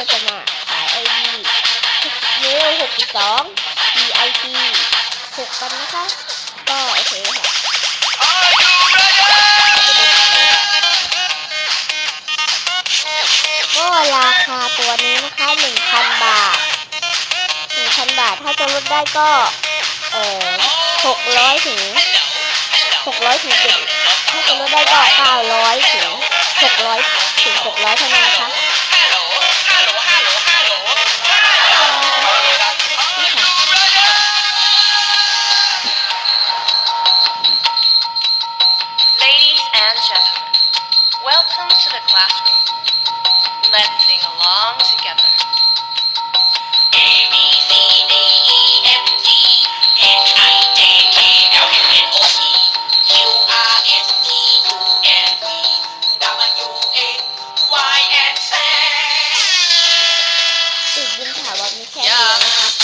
เราจะมาขายไอดีเนลหกสอง DIT หกกันนะคะ ก็โอเคค่ะก็ราคาตัวนี้นะคะหนึ่งพันบาทหนึ่งพันบาทถ้าจะลดได้ก็เอ่อหกร้อยถึงหกร้อยถึงเจ็ดถ้าจะลดได้ก็เก้าร้อย and gentlemen, welcome to the classroom. Let's sing along together. A, B, C, D, E, F, G, H, I, J, K, L, M, N, O, P, Q, R, S, T, U, N, V, W, X, Y, and Z สิ่งที่ถามว่ามีแค่นี้นะคะ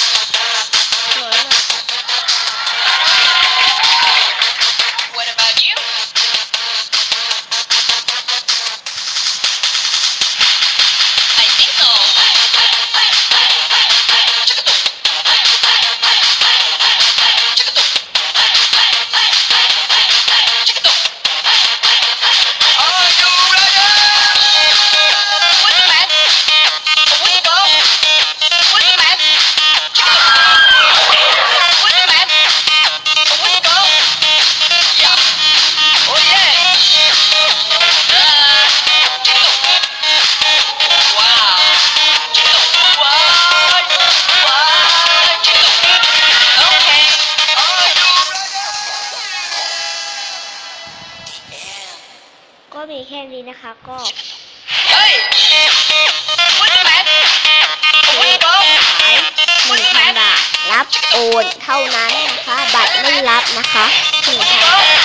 ก็มีแค่นี้นะคะก็ Hey. What's the matter? ซื้อ What's ขาย the หนึ่งพันบาทรับโอนเท่านั้นนะคะ บัตรไม่รับนะคะหนึ่งพัน